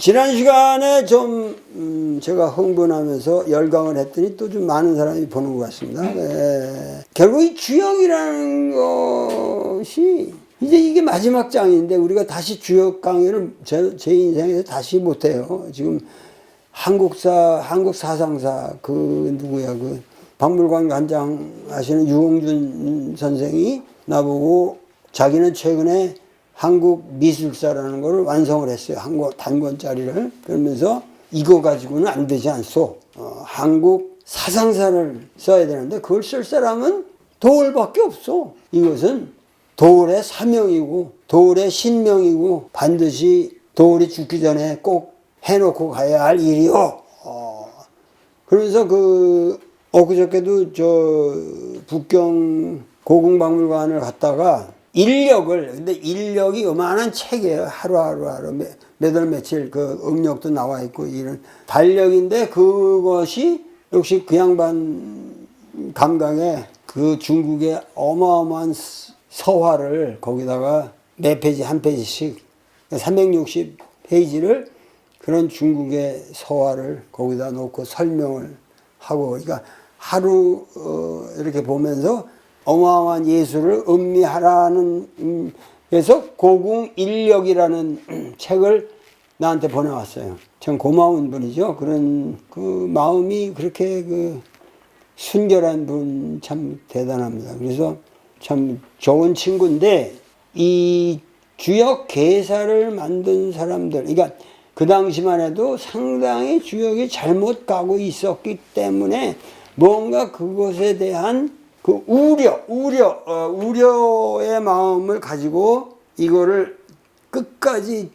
지난 시간에 좀 음, 제가 흥분하면서 열강을 했더니 또 좀 많은 사람이 보는 것 같습니다. 예. 결국 이 주역이라는 것이 이제 이게 마지막 장인데 우리가 다시 주역 강의를 제, 제 인생에서 다시 못해요. 지금 한국사 한국 사상사 그 누구야 그 박물관 관장 하시는 유홍준 선생이 나보고 자기는 최근에 한국 미술사라는 거를 완성을 했어요. 한 권, 단권짜리를. 그러면서 이거 가지고는 안 되지 않소. 어, 한국 사상사를 써야 되는데 그걸 쓸 사람은 도울밖에 없어. 이것은 도울의 사명이고 도울의 신명이고 반드시 도울이 죽기 전에 꼭 해놓고 가야 할 일이요. 어, 그러면서 그 엊그저께도 저 북경 고궁박물관을 갔다가 인력을 근데 인력이 요만한 책이에요. 하루하루 하루. 매- 매달 며칠 그 음력도 나와 있고 이런 달력인데 그것이 역시 그 양반 감각에 그 중국의 어마어마한 스- 서화를 거기다가 네 페이지 한 페이지씩 360 페이지를 그런 중국의 서화를 거기다 놓고 설명을 하고 그러니까 하루 어, 이렇게 보면서 어마어마한 예술을 음미하라는 음, 그래서 고궁 인력이라는 음, 책을 나한테 보내왔어요. 참 고마운 분이죠. 그런 그 마음이 그렇게 그 순결한 분 참 대단합니다. 그래서 참 좋은 친구인데 이 주역 개사를 만든 사람들, 그러니까 그 당시만 해도 상당히 주역이 잘못 가고 있었기 때문에 뭔가 그것에 대한 그 우려, 우려, 어, 우려의 마음을 가지고 이거를 끝까지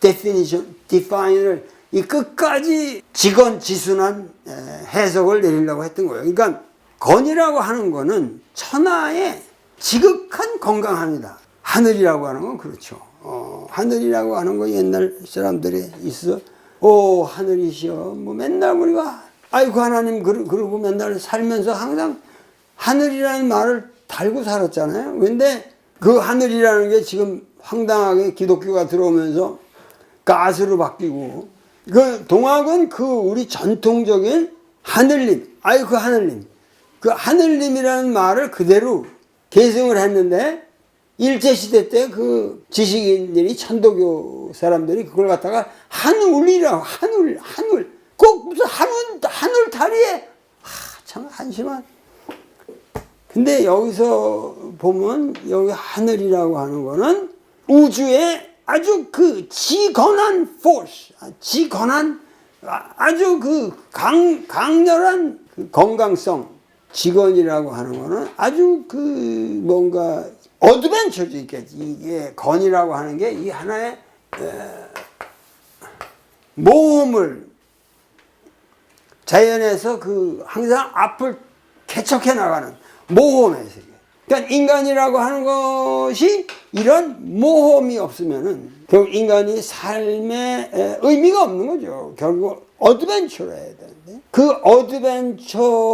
definition, define을 이 끝까지 직언 지순한 에, 해석을 내리려고 했던 거예요. 그러니까 건이라고 하는 거는 천하의 지극한 건강합니다. 하늘이라고 하는 건 그렇죠. 어, 하늘이라고 하는 거 옛날 사람들이 있어. 오 하늘이시여. 뭐 맨날 우리가 아이고 하나님 그러, 그러고 맨날 살면서 항상 하늘이라는 말을 달고 살았잖아요. 근데 그 하늘이라는 게 지금 황당하게 기독교가 들어오면서 가스로 바뀌고 그 동학은 그 우리 전통적인 하늘님, 아이 그 하늘님, 그 하늘님이라는 말을 그대로 계승을 했는데 일제 시대 때 그 지식인들이 천도교 사람들이 그걸 갖다가 한울이라고 한울 한울 꼭 무슨 한울 한울 다리에 하, 참 한심한 근데 여기서 보면 여기 하늘이라고 하는 거는 우주의 아주 그 지건한 force, 아, 지건한 아- 아주 그 강, 강렬한 그 건강성, 직원이라고 하는 거는 아주 그 뭔가 어드벤처죠. 이게, 이게 건이라고 하는 게 이 하나의 에, 모험을 자연에서 그 항상 앞을 개척해 나가는 모험의 세계. 그러니까 인간이라고 하는 것이 이런 모험이 없으면은 결국 인간이 에, 의미가 없는 거죠. 결국 어드벤처로 해야 되는데 그 어드벤처가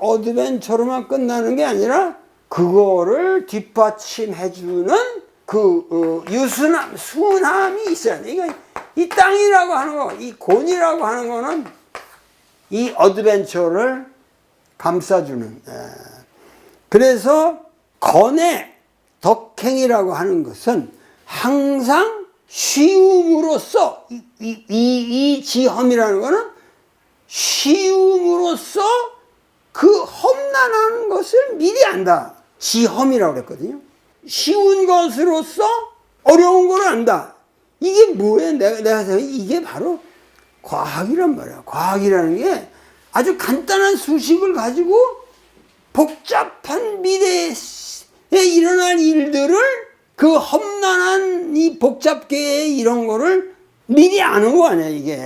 어드벤처로만 끝나는 게 아니라 그거를 뒷받침해주는 그 어, 유순함, 순함이 있어야 돼. 그러니까 이 땅이라고 하는 거, 이 곤이라고 하는 거는 이 어드벤처를 감싸주는. 예. 그래서 건의 덕행이라고 하는 것은 항상 쉬움으로써 이, 이, 이, 이 지험이라는 거는 쉬움으로써 그 험난한 것을 미리 안다. 지험이라고 그랬거든요. 쉬운 것으로서 어려운 걸 안다. 이게 뭐예요? 내가, 내가 생각해 이게 바로 과학이란 말이야. 과학이라는 게 아주 간단한 수식을 가지고 복잡한 미래에 일어날 일들을 그 험난한 이 복잡계의 이런 거를 미리 아는 거 아니야, 이게.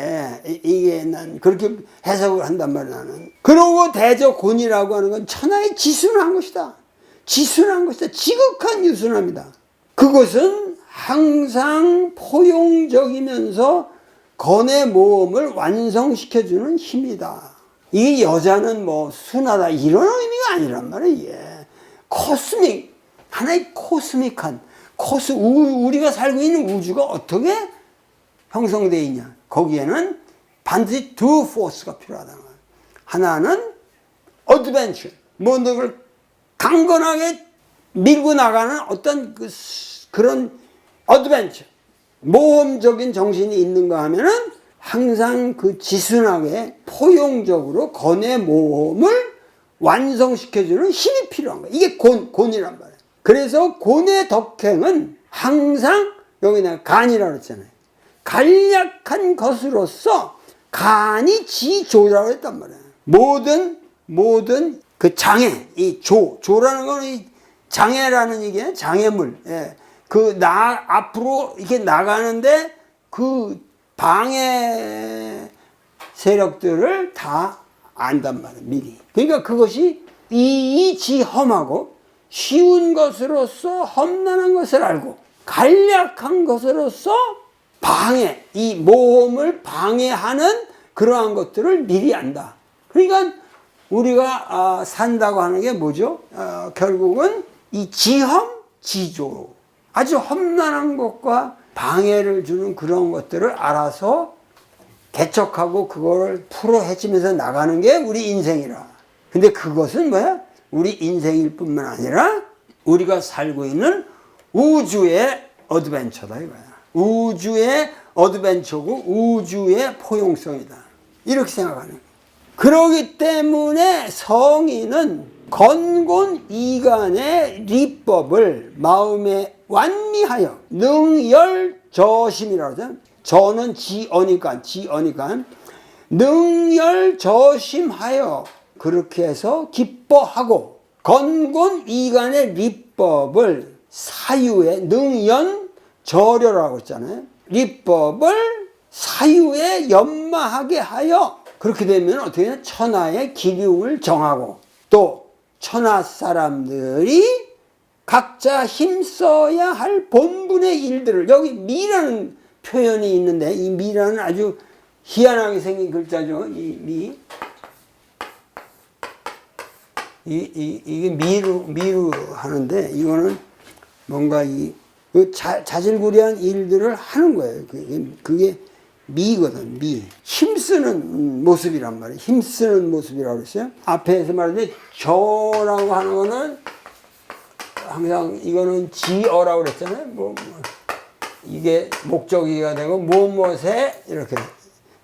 이- 이게 난 그렇게 해석을 한단 말이야, 나는. 그러고 대저곤이라고 하는 건 천하의 지순한 것이다. 지순한 것이다. 지극한 유순함이다. 그것은 항상 포용적이면서 건의 모험을 완성시켜주는 힘이다. 이 여자는 뭐 순하다 이런 의미가 아니란 말이에요. 코스믹 하나의 코스믹한 코스 우, 우리가 살고 있는 우주가 어떻게 형성되어 있냐? 거기에는 반드시 두 포스가 필요하다는 거예요. 하나는 어드벤처, 걸 강건하게 밀고 나가는 어떤 그 스- 그런 어드벤처, 모험적인 정신이 있는가 하면은 항상 그 지순하게 포용적으로 건의 모험을 완성시켜주는 힘이 필요한 거예요. 이게 곤, 곤이란 말이에요. 그래서 곤의 덕행은 항상 여기 내가 간이라고 그랬잖아요. 간략한 것으로서 간이 지조라고 했단 말이에요. 모든, 모든 그 장애, 이 조, 조라는 거는 이 장애라는 얘기예요. 장애물. 예. 그 나, 앞으로 이렇게 나가는데 그 방해 세력들을 다 안단 말이에요, 미리. 그러니까 그것이 이지험하고 쉬운 것으로서 험난한 것을 알고 간략한 것으로서 방해, 이 모험을 방해하는 그러한 것들을 미리 안다. 그러니까 우리가 아, 산다고 하는 게 뭐죠? 어, 결국은 이 지험, 지조. 아주 험난한 것과 방해를 주는 그런 것들을 알아서 개척하고 그거를 풀어 헤치면서 나가는 게 우리 인생이라. 근데 그것은 뭐야? 우리 인생일 뿐만 아니라 우리가 살고 있는 우주의 어드벤처다 이거야. 우주의 어드벤처고 우주의 포용성이다. 이렇게 생각하는 거야. 그러기 때문에 성인은 건곤 이간의 리법을 마음에 완미하여 능열저심이라고 하죠. 저는 지어니까 지어니까 능열저심하여 그렇게 해서 기뻐하고 건곤 이간의 리법을 사유에 능연 절여라고 했잖아요. 리법을 사유에 연마하게 하여 그렇게 되면 어떻게 되냐? 천하의 기류를 정하고 또 천하 사람들이 각자 힘써야 할 본분의 일들을 여기 미라는 표현이 있는데 이 미라는 아주 희한하게 생긴 글자죠. 이 미. 이, 이, 이게 미루, 미루 하는데 이거는 뭔가 이, 그 자, 자질구레한 일들을 하는 거예요. 그게, 그게 미거든, 미. 힘쓰는 모습이란 말이에요. 힘쓰는 모습이라고 그랬어요. 앞에서 말했는데 저라고 하는 거는 항상 이거는 지어라고 그랬잖아요. 뭐, 뭐. 이게 목적이가 되고 무엇에 이렇게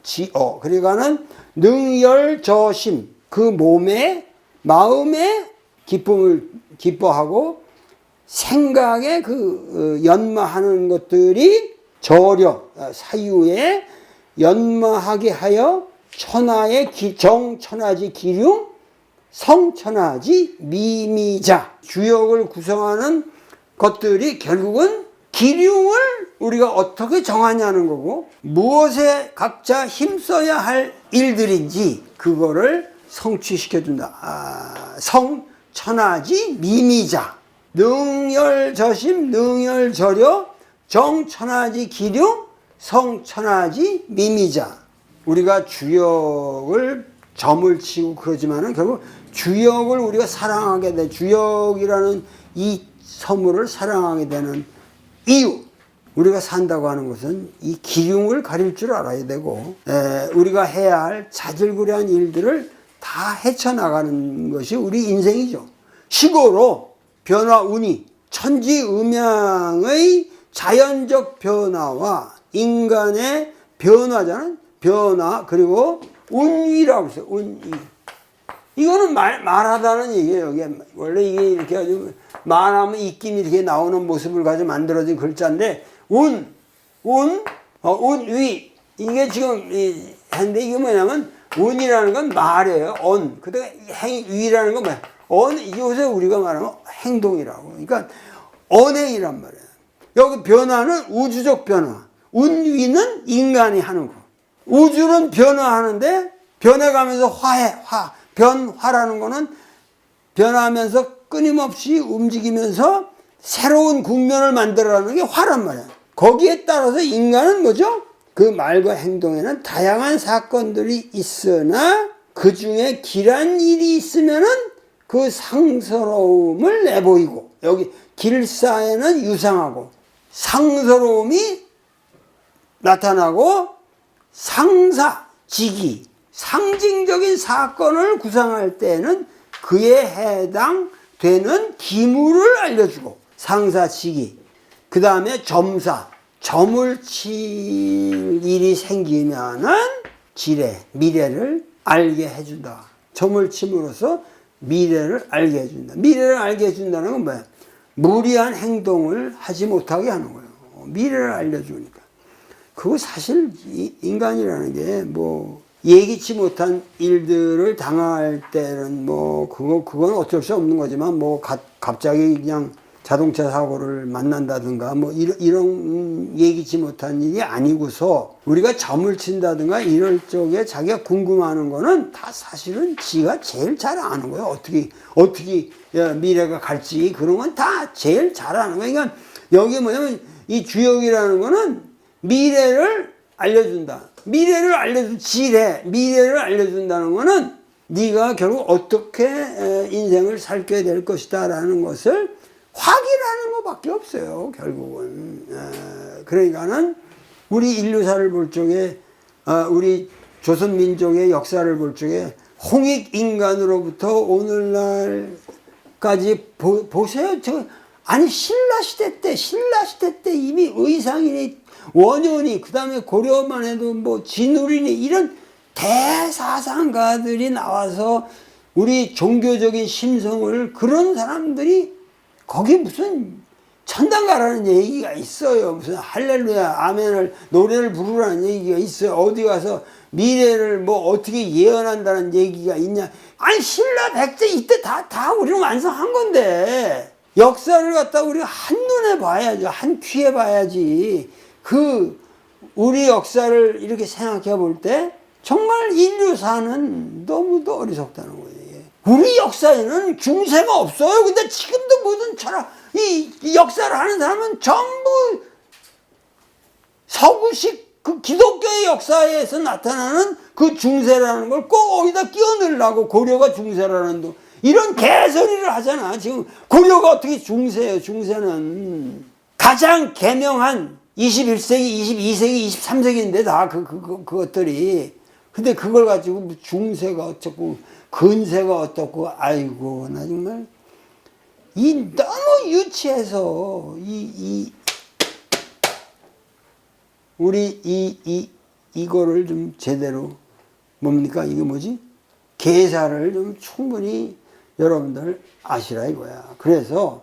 지어. 그러니까는 능열저심 그 몸에 마음에 기쁨을 기뻐하고 생각에 그 어, 연마하는 것들이 저려 어, 사유에 연마하게 하여 천하의 기정 천하지 기륭 성천하지 미미자. 주역을 구성하는 것들이 결국은 기륭을 우리가 어떻게 정하냐는 거고 무엇에 각자 힘써야 할 일들인지 그거를 성취시켜준다. 아, 성천하지 미미자. 능열저심 능열저려 정천하지 기륭 성천하지 미미자. 우리가 주역을 점을 치고 그러지만은 결국 주역을 우리가 사랑하게 돼 주역이라는 이 선물을 사랑하게 되는 이유 우리가 산다고 하는 것은 이 기흉을 가릴 줄 알아야 되고 에, 우리가 해야 할 자질구레한 일들을 다 헤쳐나가는 것이 우리 인생이죠. 시고로 변화 운이 천지음양의 자연적 변화와 인간의 변화잖아요. 변화 그리고 운이라고 했어요. 운이. 이거는 말, 말하다는 얘기예요. 이게 원래 이게 이렇게 아주 말하면 입김이 이렇게 나오는 모습을 가지고 만들어진 글자인데 운, 운, 어, 운, 위 이게 지금 이, 했는데 이게 뭐냐면 운이라는 건 말이에요. 언. 그다음에 행, 위라는 건 뭐야? 언, 요새 우리가 말하면 행동이라고. 그러니까 언행이란 말이에요. 여기 변화는 우주적 변화. 운위는 인간이 하는 거. 우주는 변화하는데 변해가면서 화해, 화. 변화라는 거는 변하면서 끊임없이 움직이면서 새로운 국면을 만들어가는 게 화란 말이야. 거기에 따라서 인간은 뭐죠? 그 말과 행동에는 다양한 사건들이 있으나 그 중에 길한 일이 있으면은 그 상서로움을 내보이고 여기 길사에는 유상하고 상서로움이 나타나고 상사, 직위, 상징적인 사건을 구상할 때는 그에 해당되는 기물을 알려주고 상사, 직위, 그 다음에 점사, 점을 칠 일이 생기면은 지뢰, 미래를 알게 해준다. 점을 침으로써 미래를 알게 해준다. 미래를 알게 해준다는 건 뭐야? 무리한 행동을 하지 못하게 하는 거예요. 미래를 알려주니까. 그거 사실 이- 인간이라는 게뭐 예기치 못한 일들을 당할 때는 뭐 그거 그건 어쩔 수 없는 거지만 뭐 가- 갑자기 그냥 자동차 사고를 만난다든가 뭐 이런, 이런 음, 예기치 못한 일이 아니고서 우리가 점을 친다든가 이럴 적에 자기가 궁금하는 거는 다 사실은 지가 제일 잘 아는 거예요. 어떻게 어떻게 야, 미래가 갈지 그런 건 다 제일 잘 아는 거예요. 그러니까 여기 뭐냐면 이 주역이라는 거는 미래를 알려준다. 미래를 알려준 지혜, 미래를 알려준다는 거는 네가 결국 어떻게 에, 인생을 살게 될 것이다 라는 것을 확인하는 것밖에 없어요. 결국은 에, 그러니까는 우리 인류사를 볼 적에 아, 우리 조선 민족의 역사를 볼 적에 홍익 인간으로부터 오늘날까지 보, 보세요. 저 아니 신라 시대 때 신라 시대 때 이미 의상이니 원효니 그다음에 고려만 해도 뭐 진우리니 이런 대사상가들이 나와서 우리 종교적인 심성을 그런 사람들이 거기 무슨 천당가라는 얘기가 있어요. 무슨 할렐루야, 아멘을 노래를 부르라는 얘기가 있어요. 어디 가서 미래를 뭐 어떻게 예언한다는 얘기가 있냐. 아니, 신라 백제 이때 다, 다 우리는 완성한 건데. 역사를 갖다 우리가 한눈에 봐야죠. 한 귀에 봐야지. 그, 우리 역사를 이렇게 생각해 볼 때, 정말 인류사는 너무도 어리석다는 거예요. 우리 역사에는 중세가 없어요. 근데 지금도 모든 철학, 이, 이 역사를 하는 사람은 전부 서구식 그 기독교의 역사에서 나타나는 그 중세라는 걸 꼭 어디다 끼워 넣으려고 고려가 중세라는 도 이런 개소리를 하잖아. 지금 고려가 어떻게 중세예요, 중세는. 가장 개명한 21세기, 22세기, 23세기인데 다 그, 그, 그, 그것들이. 근데 그걸 가지고 뭐 중세가 어쩌고, 근세가 어떻고, 아이고, 나 정말. 이 너무 유치해서, 이, 이, 우리 이, 이, 이거를 좀 제대로, 뭡니까? 이게 뭐지? 계사를 좀 충분히 여러분들 아시라 이거야. 그래서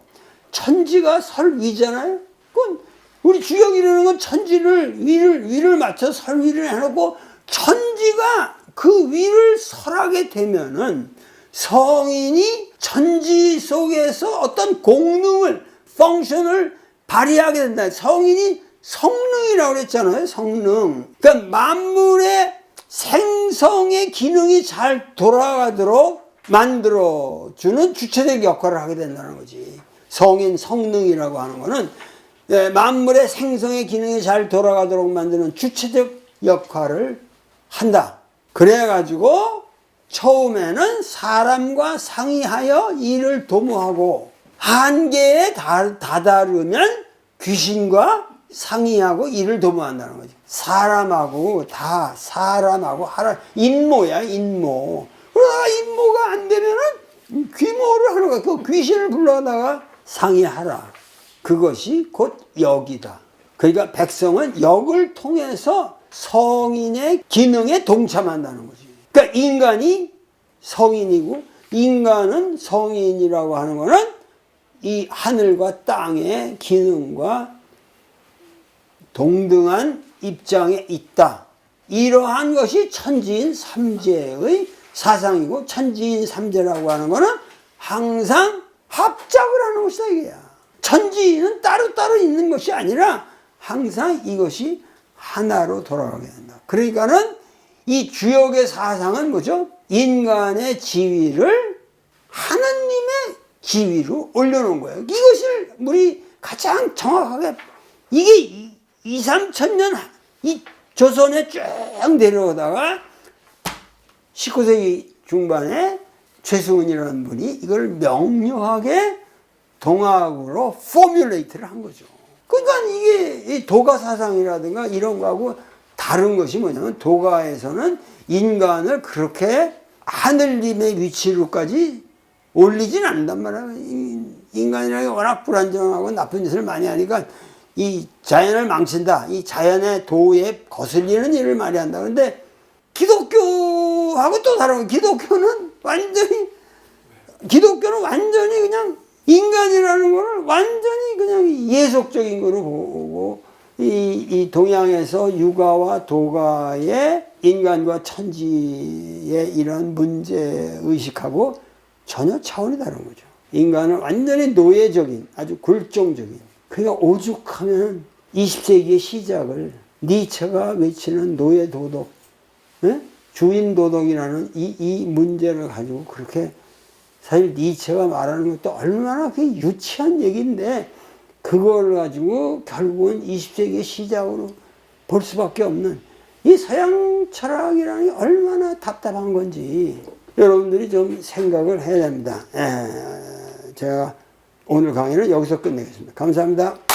천지가 설 위잖아요? 그건 우리 주역이라는 건 천지를 위를, 위를 맞춰 설 위를 해놓고 천지가 그 위를 설하게 되면은 성인이 천지 속에서 어떤 공능을, 펑션을 발휘하게 된다. 성인이 성능이라고 그랬잖아요. 성능. 그러니까 만물의 생성의 기능이 잘 돌아가도록 만들어주는 주체적 역할을 하게 된다는 거지. 성인 성능이라고 하는 거는 예, 만물의 생성의 기능이 잘 돌아가도록 만드는 주체적 역할을 한다. 그래가지고 처음에는 사람과 상의하여 일을 도모하고 한계에 다- 다다르면 귀신과 상의하고 일을 도모한다는 거지. 사람하고 다 사람하고 하라 인모야 인모. 그러다가 인모가 안 되면은 귀모를 하는 거야. 그 귀신을 불러다가 상의하라. 그것이 곧 역이다. 그러니까 백성은 역을 통해서 성인의 기능에 동참한다는 거지. 그러니까 인간이 성인이고 인간은 성인이라고 하는 거는 이 하늘과 땅의 기능과 동등한 입장에 있다. 이러한 것이 천지인 삼재의 사상이고 천지인 삼재라고 하는 것은 항상 합작을 하는 것이다 이게야. 천지는 따로따로 있는 것이 아니라 항상 이것이 하나로 돌아가게 된다. 그러니까는 이 주역의 사상은 뭐죠? 인간의 지위를 하나님의 지위로 올려놓은 거예요. 이것을 우리 가장 정확하게 이게 2, 3천 년 이 조선에 쭉 내려오다가 19세기 중반에 최승훈이라는 분이 이걸 명료하게 동학으로 포뮬레이트를 한 거죠. 그러니까 이게 이 도가 사상이라든가 이런 거하고 다른 것이 뭐냐면 도가에서는 인간을 그렇게 하늘님의 위치로까지 올리진 않는단 말이야. 이- 인간이라는 게 워낙 불안정하고 나쁜 짓을 많이 하니까 이 자연을 망친다. 이 자연의 도에 거슬리는 일을 많이 한다. 그런데 기독교하고 또 다른 거. 기독교는 완전히 기독교는 완전히 그냥 인간이라는 거를 완전히 그냥 예속적인 거로 보고 이, 이 동양에서 육아와 도가의 인간과 천지의 이런 문제 의식하고 전혀 차원이 다른 거죠. 인간은 완전히 노예적인 아주 굴종적인 그러니까 오죽하면 20세기의 시작을 니체가 외치는 노예 도덕, 예? 주인 도덕이라는 이, 이 문제를 가지고 그렇게 사실 니체가 말하는 것도 얼마나 그 유치한 얘기인데 그걸 가지고 결국은 20세기의 시작으로 볼 수밖에 없는 이 서양 철학이라는 게 얼마나 답답한 건지 여러분들이 좀 생각을 해야 됩니다. 예, 제가 오늘 강의는 여기서 끝내겠습니다. 감사합니다.